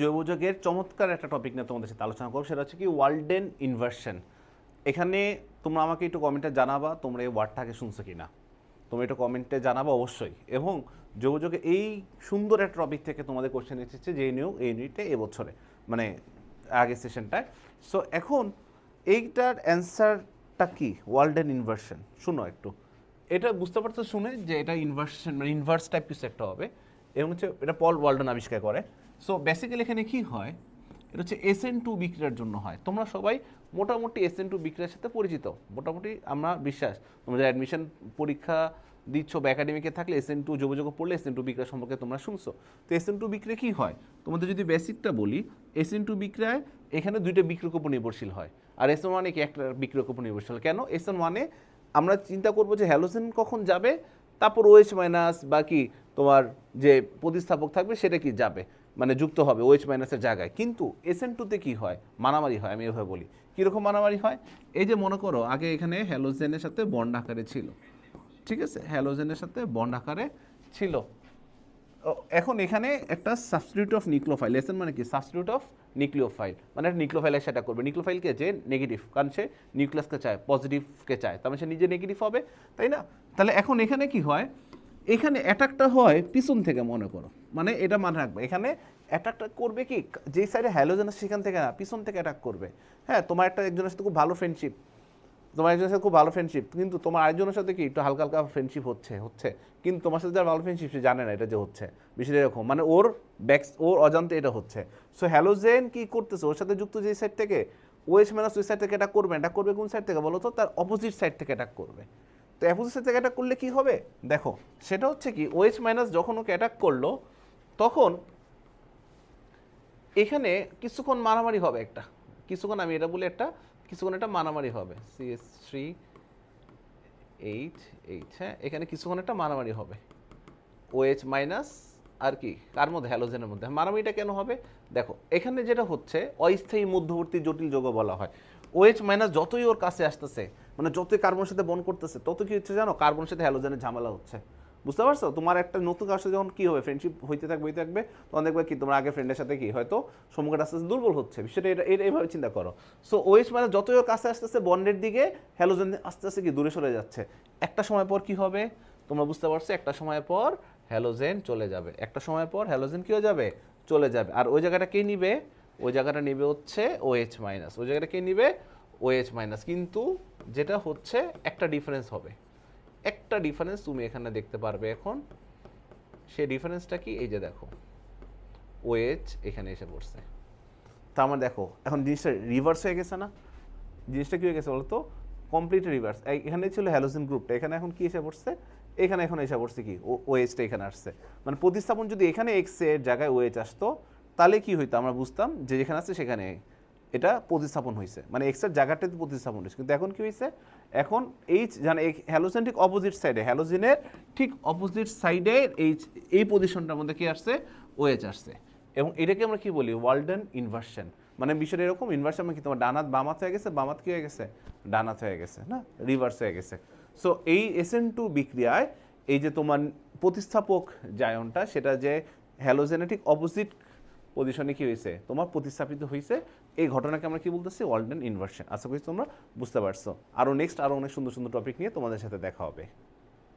জৈবযোগের চমৎকার একটা টপিক নিয়ে তোমাদের সাথে আলোচনা করব, সেটা হচ্ছে কি ওয়ার্ল্ডেন ইনভার্সন এখানে তোমরা আমাকে একটু কমেন্টে জানাবা, তোমরা এই ওয়ার্ডটাকে শুনছো কি না তোমরা একটু কমেন্টে জানাবা অবশ্যই। এবং যোগাযোগে এই সুন্দর একটা টপিক থেকে তোমাদের কোশ্চেন এসেছে, যে নিউ এই ইউনিটে এবছরে মানে আগের সেশনটায় সো এখন এইটার অ্যান্সারটা কি? ওয়ার্ল্ডেন ইনভার্সন শুনো একটু। এটা বুঝতে পারছ শুনে যে এটা ইনভার্সন মানে ইনভার্স টাইপ কিছু একটা হবে। এবং হচ্ছে এটা পল ওয়ার্ল্ডন আবিষ্কার করে। সো বেসিক্যালি এখানে কি হয়? এটা হচ্ছে এস এন টু বিক্রিয়ার জন্য হয়। তোমরা সবাই মোটামুটি এস এন টু বিক্রিয়ার সাথে পরিচিত। মোটামুটি আমরা বিশ্বাস। তোমরা অ্যাডমিশন পরীক্ষা দিচ্ছ বা একাডেমিকে থাকলে এস এন টু যোগাযোগ পড়লে এস এন টু বিক্রিয়া সম্পর্কে তোমরা শুনছো। তো এস এন টু বিক্রিয়া কী হয়? তোমাদের যদি বেসিকটা বলি এস এন টু বিক্রিয়ায় এখানে দুইটা বিক্রিয়ক উপর নির্ভরশীল হয়। আর এস এন ওয়ানে কি একটা বিক্রিয়ক উপর নির্ভরশীল? কেন? এস এন ওয়ানে আমরা চিন্তা করব যে হ্যালোজেন কখন যাবে, তারপর ওএইচ মাইনাস বা কি তোমার যে প্রতিস্থাপক থাকবে সেটা কি যাবে। মানে যুক্ত হবে ওএইচ মাইনাসের জায়গায়। কিন্তু এস এন টুতে কী হয়? মারামারি হয়, আমি এভাবে বলি। কীরকম মারামারি হয়? এই যে মনে করো, আগে এখানে হ্যালোজেনের সাথে বন্ড আকারে ছিল। ঠিক আছে? হ্যালোজেনের সাথে বন্ড আকারে ছিল। এখন এখানে একটা সাবস্টিটিউট অফ নিক্লোফাইল এসএন মানে কি? সাবস্টিটিউট অফ নিউক্লিওফাইল মানে একটা নিক্লোফাইলের সেটা করবে। নিক্লোফাইলকে যে নেগেটিভ কারণ সে নিউক্লিয়াসকে চায় পজিটিভকে চায়। তার মানে সে নিজে নেগেটিভ হবে, তাই না? তাহলে এখন এখানে কি হয়? এখানে অ্যাটাকটা হয় পিছন থেকে, মনে করো। মানে এটা মনে রাখবে। এখানে অ্যাটাকটা করবে কি? যেই সাইডে হ্যালোজেন আছে সেখান থেকে না, পিছন থেকে অ্যাটাক করবে। হ্যাঁ তোমার একটা একজনের সাথে খুব ভালো ফ্রেন্ডশিপ তোমার একজনের সাথে খুব ভালো ফ্রেন্ডশিপ কিন্তু তোমার আরেকজনের সাথে কি একটু হালকা হালকা ফ্রেন্ডশিপ হচ্ছে হচ্ছে। কিন্তু তোমার সাথে যার ভালো ফ্রেন্ডশিপ সে জানে না এটা যে হচ্ছে। বিষয়টা এরকম। মানে ওর ব্যাক্স ওর অজান্তে এটা হচ্ছে। সো হ্যালোজেন কি করতেছে? ওর সাথে যুক্ত যে সাইড থেকে ওয়েস্ট মাইনাস ওই সাইড থেকে অ্যাটাক করবে। অ্যাটাক করবে কোন সাইড থেকে? বলো তো, তার অপোজিট সাইড থেকে অ্যাটাক করবে। তো থেকে অ্যাটাক করলে কি হবে? দেখো, সেটা হচ্ছে কি ওয়েস্ট মাইনাস যখন ওকে অ্যাটাক করল, তখন এখানে কিছুক্ষণ মারামারি হবে একটা। কিছুক্ষণ আমি এটা বলি একটা, কিছুক্ষণ একটা মারামারি হবে। সিএস থ্রি এইট এইট হ্যাঁ এখানে কিছুক্ষণ একটা মারামারি হবে। ওএইচ মাইনাস আর কি, কার মধ্যে? হ্যালোজেনের মধ্যে। মারামারিটা কেন হবে? দেখো, এখানে যেটা হচ্ছে, অস্থায়ী মধ্যবর্তী জটিল যোগ বলা হয়। ওএইচ মাইনাস যতই ওর কাছে আসতেছে মানে যতই কার্বনের সাথে বন করতেছে তত কি হচ্ছে জানো? কার্বনের সাথে হ্যালোজেনের ঝামেলা হচ্ছে। বুঝতে পারছ? তোমার একটা নতুন কারোর সাথে যখন কি হবে? ফ্রেন্ডশিপ হইতে থাকবে হইতে থাকবে, তখন দেখবে কি? তোমার আগে ফ্রেন্ডের সাথে কি? হয়তো সম্মুখের আস্তে আস্তে দুর্বল হচ্ছে। বিষয়টা এটা এইভাবে চিন্তা করো। সো ওয়েস মানে যতই ওর কাছে আসতেছে বন্ডের দিকে হ্যালোজেন আস্তে আস্তে কি? দূরে সরে যাচ্ছে। একটা সময় পর কি হবে? তোমরা বুঝতে পারছ? একটা সময় পর হ্যালোজেন চলে যাবে। একটা সময় পর হ্যালোজেন কী হয়ে যাবে? চলে যাবে। আর ওই জায়গাটা কে নিবে? ওই জায়গাটা নেবে হচ্ছে ওএইচ মাইনাস ওই জায়গাটা কে নিবে? ওএইচ মাইনাস কিন্তু যেটা হচ্ছে, একটা ডিফারেন্স হবে। একটা ডিফারেন্স তুমি এখানে দেখতে পারবে এখন। সেই ডিফারেন্সটা কি? এই যে দেখো। ওএইচ এখানে এসে পড়ছে। তা আমার দেখো, এখন জিনিসটা রিভার্স হয়ে গেছে না? জিনিসটা কি হয়ে গেছে বলতো? কমপ্লিট রিভার্স এখানে ছিল হ্যালোজেন গ্রুপটা এখানে এখন কি এসে পড়ছে? এখানে এখন এসে পড়ছে কি? ওএইচটা এখানে আসছে। মানে প্রতিস্থাপন যদি এখানে এক্সের জায়গায় ওএইচ আসতো তাহলে কি হইতো? আমরা বুঝতাম যে যেখানে আসছে সেখানে এটা প্রতিস্থাপন হয়েছে মানে এক্সের জায়গাটাতে প্রতিস্থাপন হয়েছে কিন্তু এখন কি হয়েছে এখন এইচ জানে হ্যালোজেন ঠিক অপোজিট সাইডে হ্যালোজেনের ঠিক অপোজিট সাইডে এই এই পজিশনটার মধ্যে কি আসছে? ওএইচ আসছে। এবং এটাকে আমরা কি বলি? ওয়ার্ল্ডেন ইনভার্সন মানে বিষয়টা এরকম ইনভার্সন মানে কি? তোমার ডানাত বামাত হয়ে গেছে বামাত কি হয়ে গেছে? ডানাত হয়ে গেছে, না? রিভার্স হয়ে গেছে। সো এই এসএন টু বিক্রিয়ায় এই যে তোমার প্রতিস্থাপক জায়নটা, সেটা যে হ্যালোজেনেটিক অপোজিট পজিশনে কি হয়েছে? তোমার প্রতিস্থাপিত হয়েছে। এই ঘটনাকে আমরা কি বলতেছি? ওয়ার্ল্ড ইনভার্সন আশা করি তোমরা বুঝতে পারছ। আরও নেক্সট আরও অনেক সুন্দর সুন্দর টপিক নিয়ে তোমাদের সাথে দেখা হবে।